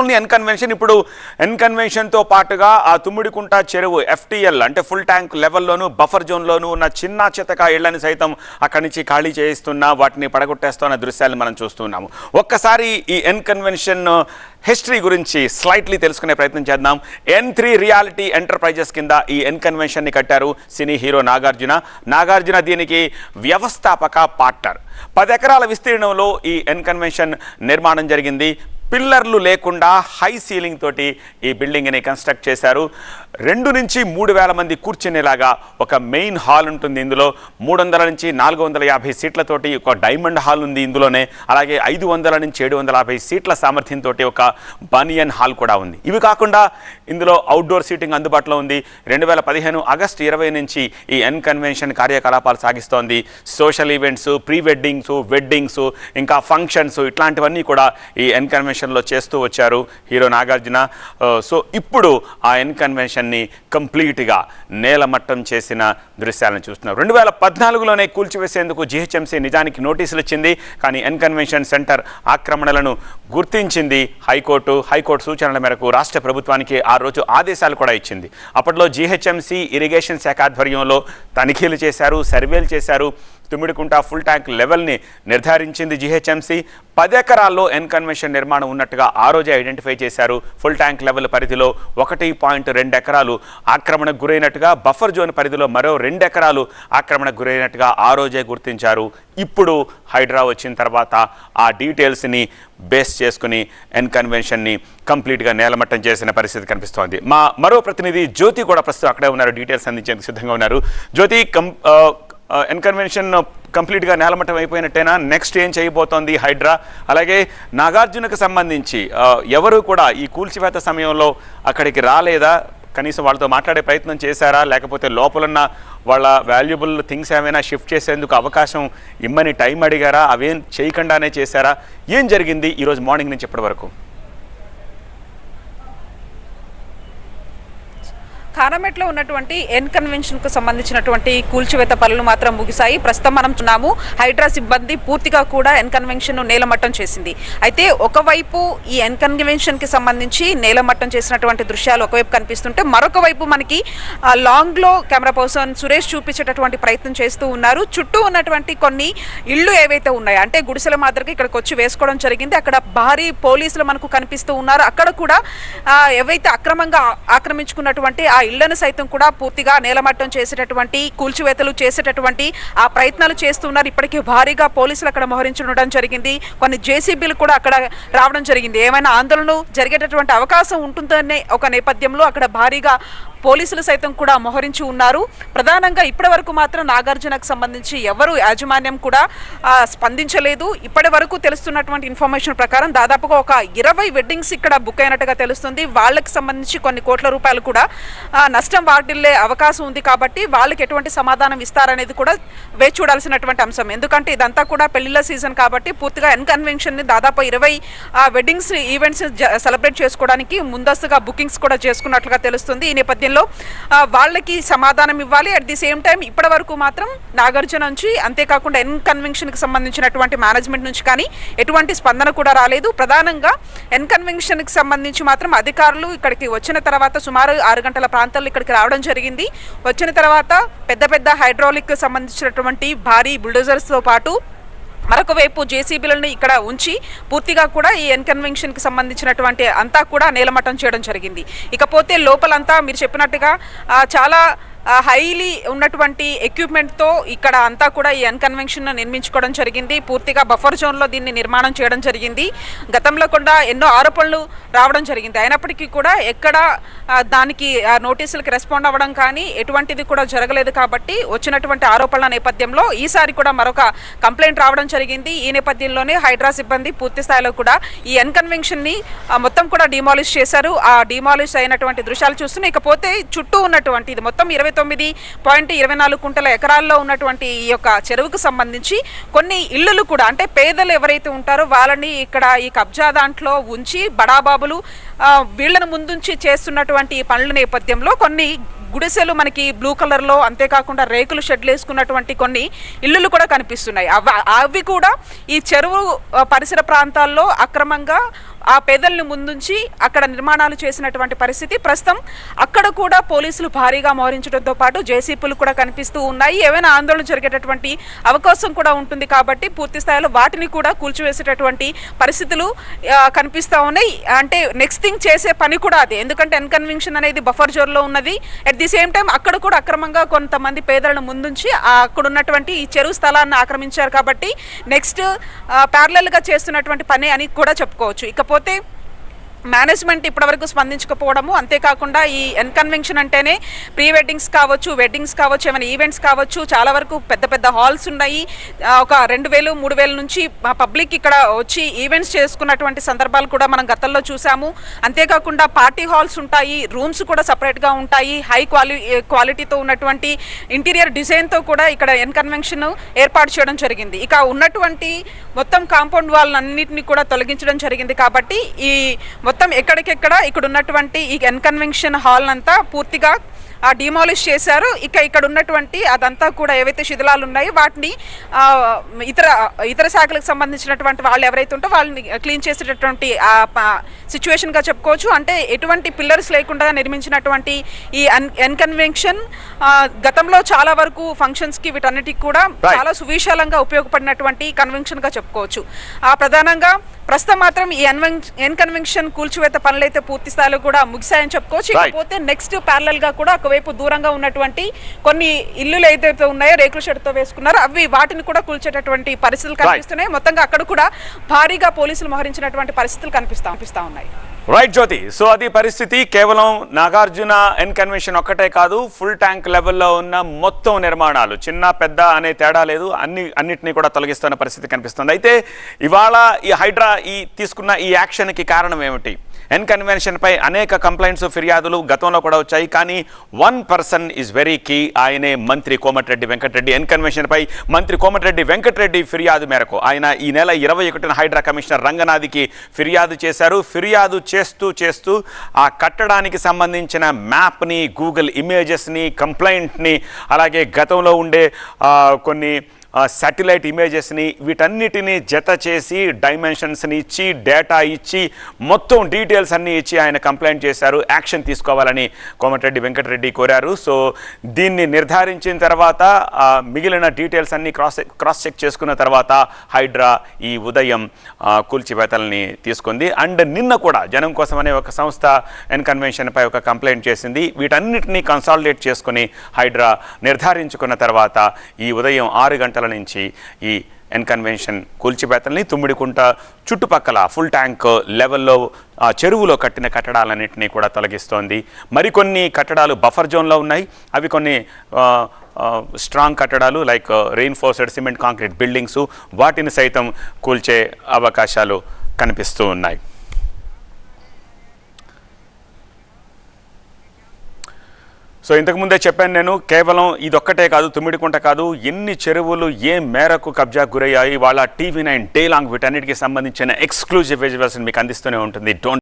Only N convention ఇప్పుడు ఎన్ కన్వెన్షన్తో పాటుగా ఆ తుమ్మిడికుంట చెరువు ఎఫ్టీఎల్ అంటే ఫుల్ ట్యాంక్ లెవెల్లోను బఫర్ జోన్లోను ఉన్న చిన్న చితక ఇళ్ళను సైతం అక్కడి నుంచి ఖాళీ చేయిస్తున్న వాటిని పడగొట్టేస్తున్న దృశ్యాలను మనం చూస్తున్నాము ఒక్కసారి ఈ ఎన్ కన్వెన్షన్ హిస్టరీ గురించి స్లైట్లీ తెలుసుకునే ప్రయత్నం చేద్దాం. ఎన్ త్రీ రియాలిటీ ఎంటర్ప్రైజెస్ కింద ఈ ఎన్ కన్వెన్షన్ని కట్టారు సినీ హీరో నాగార్జున. నాగార్జున దీనికి వ్యవస్థాపక పార్ట్నర్. పది ఎకరాల విస్తీర్ణంలో ఈ ఎన్ కన్వెన్షన్ నిర్మాణం జరిగింది. పిల్లర్లు లేకుండా హై సీలింగ్ తోటి ఈ బిల్డింగ్ని కన్స్ట్రక్ట్ చేశారు. రెండు నుంచి మూడు వేల మంది కూర్చునేలాగా ఒక మెయిన్ హాల్ ఉంటుంది ఇందులో. మూడు వందల నుంచి నాలుగు వందల యాభై సీట్లతోటి ఒక డైమండ్ హాల్ ఉంది ఇందులోనే. అలాగే ఐదు వందల నుంచి ఏడు వందల యాభై సీట్ల సామర్థ్యంతో ఒక బనియన్ హాల్ కూడా ఉంది. ఇవి కాకుండా ఇందులో అవుట్డోర్ సీటింగ్ అందుబాటులో ఉంది. రెండు వేల పదిహేను ఆగస్టు ఇరవై నుంచి ఈ ఎన్ కన్వెన్షన్ కార్యకలాపాలు సాగిస్తోంది. Social events pre weddings weddings ఇంకా ఫంక్షన్స్ ఇట్లాంటివన్నీ కూడా ఈ ఎన్ కన్వెన్షన్లో చేస్తూ వచ్చారు హీరో నాగార్జున. సో ఇప్పుడు ఆ ఎన్ కన్వెన్షన్ని కంప్లీట్గా నేలమట్టం చేసిన దృశ్యాలను చూస్తున్నాం. రెండు వేల పద్నాలుగులోనే కూల్చివేసేందుకు జిహెచ్ఎంసీ నిజానికి నోటీసులు ఇచ్చింది కానీ ఎన్ కన్వెన్షన్ సెంటర్ ఆక్రమణలను గుర్తించింది హైకోర్టు. హైకోర్టు సూచనల మేరకు రాష్ట్ర ప్రభుత్వానికి ఆ రోజు ఆదేశాలు కూడా ఇచ్చింది. అప్పట్లో జిహెచ్ఎంసీ ఇరిగేషన్ శాఖ ఆధ్వర్యంలో తనిఖీలు చేశారు సర్వేలు చేశారు. తుమ్మిడికుంట ఫుల్ ట్యాంక్ లెవెల్ని నిర్ధారించింది జిహెచ్ఎంసీ. పది ఎకరాల్లో ఎన్ కన్వెన్షన్ నిర్మాణం ఉన్నట్టుగా ఆ రోజే ఐడెంటిఫై చేశారు. ఫుల్ ట్యాంక్ లెవెల్ పరిధిలో ఒకటి పాయింట్ రెండు ఎకరాలు ఆక్రమణకు గురైనట్టుగా బఫర్ జోన్ పరిధిలో మరో రెండు ఎకరాలు ఆక్రమణకు గురైనట్టుగా ఆ రోజే గుర్తించారు. ఇప్పుడు హైడ్రా వచ్చిన తర్వాత ఆ డీటెయిల్స్ని బేస్ చేసుకుని ఎన్కన్వెన్షన్ని కంప్లీట్గా నేలమట్టం చేసిన పరిస్థితి కనిపిస్తోంది. మా మరో ప్రతినిధి జ్యోతి కూడా ప్రస్తుతం అక్కడే ఉన్నారు. డీటెయిల్స్ అందించేందుకు సిద్ధంగా ఉన్నారు. జ్యోతి కం ఎన్కన్వెన్షన్ కంప్లీట్గా నేలమట్టం అయిపోయినట్టేనా నెక్స్ట్ ఏం చేయబోతోంది హైడ్రా? అలాగే నాగార్జునకు సంబంధించి ఎవరు కూడా ఈ కూల్చివేత సమయంలో అక్కడికి రాలేదా? కనీసం వాళ్ళతో మాట్లాడే ప్రయత్నం చేశారా? లేకపోతే లోపలున్న వాళ్ళ వాల్యుబుల్ థింగ్స్ ఏమైనా షిఫ్ట్ చేసేందుకు అవకాశం ఇమ్మని టైం అడిగారా? అవేం చేయకుండానే చేశారా? ఏం జరిగింది ఈరోజు మార్నింగ్ నుంచి ఇప్పటి వరకు కారమెట్లో ఉన్నటువంటి ఎన్ కన్వెన్షన్కు సంబంధించినటువంటి కూల్చివేత పనులు మాత్రం ముగిశాయి. ప్రస్తుతం మనం చూన్నాము హైడ్రా సిబ్బంది పూర్తిగా కూడా ఎన్ కన్వెన్షన్ నేలమట్టం చేసింది. అయితే ఒకవైపు ఈ ఎన్ కన్వెన్షన్కి సంబంధించి నేలమట్టం చేసినటువంటి దృశ్యాలు ఒకవైపు కనిపిస్తుంటే మరొక వైపు మనకి లాంగ్లో లాంగ్లో కెమెరా పర్సన్ సురేష్ చూపించేటటువంటి ప్రయత్నం చేస్తూ ఉన్నారు. చుట్టూ ఉన్నటువంటి కొన్ని ఇళ్ళు ఏవైతే ఉన్నాయో అంటే గుడిసెల మాదిరిగా ఇక్కడికి వచ్చి వేసుకోవడం జరిగింది. అక్కడ భారీ పోలీసులు మనకు కనిపిస్తూ ఉన్నారు. అక్కడ కూడా ఏవైతే అక్రమంగా ఆక్రమించుకున్నటువంటి ఆ ఇళ్ళను సైతం కూడా పూర్తిగా నేలమట్టం చేసేటటువంటి కూల్చివేతలు చేసేటటువంటి ఆ ప్రయత్నాలు చేస్తున్నారు. ఇప్పటికీ భారీగా పోలీసులు అక్కడ మోహరించడం జరిగింది. కొన్ని జేసీబీలు కూడా అక్కడ రావడం జరిగింది. ఏమైనా ఆందోళన జరిగేటటువంటి అవకాశం ఉంటుందనే ఒక నేపథ్యంలో అక్కడ భారీగా పోలీసులు సైతం కూడా మోహరించి ఉన్నారు. ప్రధానంగా ఇప్పటి వరకు మాత్రం నాగార్జునకు సంబంధించి ఎవరు యాజమాన్యం కూడా స్పందించలేదు. ఇప్పటి వరకు తెలుస్తున్నటువంటి ఇన్ఫర్మేషన్ ప్రకారం దాదాపుగా ఒక ఇరవై వెడ్డింగ్స్ ఇక్కడ బుక్ అయినట్టుగా తెలుస్తుంది. వాళ్ళకి సంబంధించి కొన్ని కోట్ల రూపాయలు కూడా నష్టం వాటిల్లే అవకాశం ఉంది కాబట్టి వాళ్ళకి ఎటువంటి సమాధానం ఇస్తారనేది కూడా వేచి చూడాల్సినటువంటి అంశం. ఎందుకంటే ఇదంతా కూడా పెళ్ళిళ్ళ సీజన్ కాబట్టి పూర్తిగా ఎన్ దాదాపు ఇరవై వెడ్డింగ్స్ ఈవెంట్స్ సెలబ్రేట్ చేసుకోవడానికి ముందస్తుగా బుకింగ్స్ కూడా చేసుకున్నట్లుగా తెలుస్తుంది. ఈ నేపథ్యంలో వాళ్ళకి సమాధానం ఇవ్వాలి. అట్ ది సేమ్ టైం ఇప్పటి వరకు మాత్రం నాగార్జున నుంచి అంతేకాకుండా ఎన్ కన్వెన్షన్కి సంబంధించినటువంటి మేనేజ్మెంట్ నుంచి కానీ ఎటువంటి స్పందన కూడా రాలేదు. ప్రధానంగా ఎన్కన్వెంక్షన్కి సంబంధించి మాత్రం అధికారులు ఇక్కడికి వచ్చిన తర్వాత సుమారు ఆరు గంటల ప్రాంతాల్లో ఇక్కడికి రావడం జరిగింది. వచ్చిన తర్వాత పెద్ద పెద్ద హైడ్రాలిక్ సంబంధించినటువంటి భారీ బుల్డోజర్స్తో పాటు మరొక వైపు జేసీబీలను ఇక్కడ ఉంచి పూర్తిగా కూడా ఈ ఎన్కన్వెన్షన్కి సంబంధించినటువంటి అంతా కూడా నేలమట్టం చేయడం జరిగింది. ఇకపోతే లోపలంతా మీరు చెప్పినట్టుగా చాలా హైలీ ఉన్నటువంటి ఎక్విప్మెంట్తో ఇక్కడ అంతా కూడా ఈ అన్కన్వెన్షన్ నిర్మించుకోవడం జరిగింది. పూర్తిగా బఫర్ జోన్లో దీన్ని నిర్మాణం చేయడం జరిగింది. గతంలో కూడా ఎన్నో ఆరోపణలు రావడం జరిగింది. అయినప్పటికీ కూడా ఎక్కడ దానికి ఆ, నోటీసులకు రెస్పాండ్ అవ్వడం కానీ ఎటువంటిది కూడా జరగలేదు కాబట్టి వచ్చినటువంటి ఆరోపణల నేపథ్యంలో ఈసారి కూడా మరొక కంప్లైంట్ రావడం జరిగింది. ఈ నేపథ్యంలోనే హైడ్రా సిబ్బంది పూర్తి స్థాయిలో కూడా ఈ అన్కన్వెన్షన్ని ని మొత్తం కూడా డిమాలిష్ చేశారు. ఆ డిమాలిష్ అయినటువంటి దృశ్యాలు చూస్తున్నాయి ఇకపోతే చుట్టూ ఉన్నటువంటి ఇది మొత్తం ఇరవై తొమ్మిది పాయింట్ ఇరవై నాలుగు కుంటల ఎకరాల్లో ఉన్నటువంటి ఈ యొక్క చెరువుకు సంబంధించి కొన్ని ఇల్లులు కూడా అంటే పేదలు ఎవరైతే ఉంటారో వాళ్ళని ఇక్కడ ఈ కబ్జా దాంట్లో ఉంచి బడాబాబులు వీళ్ళను వీళ్ళను ముందుంచి చేస్తున్నటువంటి పనుల నేపథ్యంలో కొన్ని గుడిసెలు మనకి బ్లూ కలర్లో అంతేకాకుండా రేకులు షెడ్లు వేసుకున్నటువంటి కొన్ని ఇల్లులు కూడా కనిపిస్తున్నాయి. అవి అవి కూడా ఈ చెరువు పరిసర ప్రాంతాల్లో అక్రమంగా ఆ పేదలను ముందుంచి అక్కడ నిర్మాణాలు చేసినటువంటి పరిస్థితి. ప్రస్తుతం అక్కడ కూడా పోలీసులు భారీగా మోహరించడంతో పాటు జేసీపీలు కూడా కనిపిస్తూ ఉన్నాయి. ఏమైనా ఆందోళన జరిగేటటువంటి అవకాశం కూడా ఉంటుంది కాబట్టి పూర్తి స్థాయిలో వాటిని కూడా కూల్చివేసేటటువంటి పరిస్థితులు కనిపిస్తూ ఉన్నాయి. అంటే నెక్స్ట్ థింగ్ చేసే పని కూడా అదే. ఎందుకంటే ఎన్కన్విక్షన్ అనేది బఫర్ జోన్లో ఉన్నది. అట్ ది సేమ్ టైం అక్కడ కూడా అక్రమంగా కొంతమంది పేదలను ముందుంచి అక్కడ ఉన్నటువంటి ఈ చెరువు స్థలాన్ని ఆక్రమించారు కాబట్టి నెక్స్ట్ ప్యారలల్గా చేస్తున్నటువంటి పని అని కూడా చెప్పుకోవచ్చు. ఇకపోతే లేకపోతే మేనేజ్మెంట్ ఇప్పటివరకు స్పందించకపోవడము. అంతేకాకుండా ఈ ఎన్కన్వెన్షన్ అంటేనే ప్రీ వెడ్డింగ్స్ కావచ్చు వెడ్డింగ్స్ కావచ్చు ఏమైనా ఈవెంట్స్ కావచ్చు చాలా వరకు పెద్ద పెద్ద హాల్స్ ఉన్నాయి. ఒక రెండు వేలు మూడు వేల నుంచి పబ్లిక్ ఇక్కడ వచ్చి ఈవెంట్స్ చేసుకున్నటువంటి సందర్భాలు కూడా మనం గతంలో చూసాము. అంతేకాకుండా పార్టీ హాల్స్ ఉంటాయి రూమ్స్ కూడా సపరేట్గా ఉంటాయి. హై క్వాలి క్వాలిటీతో ఉన్నటువంటి ఇంటీరియర్ డిజైన్తో కూడా ఇక్కడ ఎన్కన్వెన్షన్ ఏర్పాటు చేయడం జరిగింది. ఇక ఉన్నటువంటి మొత్తం కాంపౌండ్ వాళ్ళన్నింటినీ కూడా తొలగించడం జరిగింది కాబట్టి ఈ మొత్తం ఎక్కడికెక్కడ ఇక్కడ ఉన్నటువంటి ఈ ఎన్కన్వెన్షన్ హాల్ అంతా పూర్తిగా ఆ డిమాలిష్ చేశారు. ఇక ఇక్కడ ఉన్నటువంటి అదంతా కూడా ఏవైతే శిథిలాలు ఉన్నాయో వాటిని ఇతర ఇతర శాఖలకు సంబంధించినటువంటి వాళ్ళు ఎవరైతే ఉంటో వాళ్ళని క్లీన్ చేసేటటువంటి సిచ్యువేషన్గా చెప్పుకోవచ్చు. అంటే ఎటువంటి పిల్లర్స్ లేకుండా నిర్మించినటువంటి ఈ ఎన్ ఎన్కన్వెన్షన్ గతంలో చాలా వరకు ఫంక్షన్స్కి వీటన్నిటికి కూడా. చాలా సువిశాలంగా ఉపయోగపడినటువంటి కన్వెన్షన్గా చెప్పుకోవచ్చు. ఆ ప్రధానంగా ప్రస్తుతం మాత్రం ఈ ఎన్ కన్వెన్షన్ కూల్చివేత పనులైతే పూర్తి స్థాయిలో కూడా ముగిశాయని చెప్పుకోవచ్చు. ఇకపోతే నెక్స్ట్ ప్యారలల్గా కూడా ఒకవైపు దూరంగా ఉన్నటువంటి కొన్ని ఇల్లులు ఏదైతే ఉన్నాయో రేకుల షెడ్తో వేసుకున్నారో అవి వాటిని కూడా కూల్చేటటువంటి పరిస్థితులు కనిపిస్తున్నాయి. మొత్తంగా అక్కడ కూడా భారీగా పోలీసులు మోహరించినటువంటి పరిస్థితులు కనిపిస్తా కనిపిస్తా ఉన్నాయి. రైట్ జ్యోతి సో అది పరిస్థితి. కేవలం నాగార్జున ఎన్ కన్వెన్షన్ ఒక్కటే కాదు ఫుల్ ట్యాంక్ లెవెల్లో ఉన్న మొత్తం నిర్మాణాలు. చిన్న పెద్ద అనే తేడా లేదు. అన్ని అన్నిటినీ కూడా తొలగిస్తున్న పరిస్థితి కనిపిస్తుంది. అయితే ఇవాళ ఈ హైడ్రా ఈ తీసుకున్న ఈ యాక్షన్కి కారణం ఏమిటి? ఎన్కన్వెన్షన్పై అనేక కంప్లైంట్స్ ఫిర్యాదులు గతంలో కూడా వచ్చాయి. కానీ one person is very key ఆయనే మంత్రి కోమటిరెడ్డి వెంకటరెడ్డి. ఎన్ మంత్రి కోమటిరెడ్డి వెంకటరెడ్డి ఫిర్యాదు మేరకు ఆయన ఈ నెల ఇరవై ఒకటిన హైడ్రా కమిషనర్ రంగనాథ్కి ఫిర్యాదు చేశారు. ఫిర్యాదు చేస్తూ చేస్తూ ఆ కట్టడానికి సంబంధించిన మ్యాప్ని గూగుల్ ఇమేజెస్ని కంప్లైంట్ని అలాగే గతంలో ఉండే కొన్ని శాటిలైట్ ఇమేజెస్ని వీటన్నిటిని జత చేసి డైమెన్షన్స్ని ఇచ్చి డేటా ఇచ్చి మొత్తం డీటెయిల్స్ అన్నీ ఇచ్చి ఆయన కంప్లైంట్ చేశారు. యాక్షన్ తీసుకోవాలని కోమటిరెడ్డి వెంకటరెడ్డి కోరారు. సో దీన్ని నిర్ధారించిన తర్వాత మిగిలిన డీటెయిల్స్ అన్ని క్రాస్ క్రాస్ చెక్ చేసుకున్న తర్వాత హైడ్రా ఈ ఉదయం కూల్చివేతల్ని తీసుకుంది. అండ్ నిన్న కూడా జనం కోసం అనే ఒక సంస్థ ఎన్ కన్వెన్షన్పై ఒక కంప్లైంట్ చేసింది. వీటన్నిటినీ కన్సాలిడేట్ చేసుకుని హైడ్రా నిర్ధారించుకున్న తర్వాత ఈ ఉదయం ఆరు గంటల నుంచి ఈ ఎన్ కన్వెన్షన్ తుమ్మిడికుంట చుట్టుపక్కల ఫుల్ ట్యాంక్ లెవెల్లో ఆ చెరువులో కట్టిన కట్టడాలన్నింటినీ కూడా తొలగిస్తోంది. మరికొన్ని కట్టడాలు బఫర్ జోన్లో ఉన్నాయి. అవి కొన్ని స్ట్రాంగ్ కట్టడాలు like reinforced cement concrete buildings వాటిని సైతం కూల్చే అవకాశాలు కనిపిస్తూ ఉన్నాయి. సో ఇంతకుముందే చెప్పాను నేను కేవలం ఇదొక్కటే కాదు తుమ్మిడికుంట కాదు ఎన్ని చెరువులు ఏ మేరకు కబ్జా గురయ్యాయి వాళ్ళ టీవీ నైన్ డే లాంగ్ వీటన్నిటికీ సంబంధించిన ఎక్స్క్లూజివ్ విజువల్స్ మీకు అందిస్తూనే ఉంటుంది. డోంట్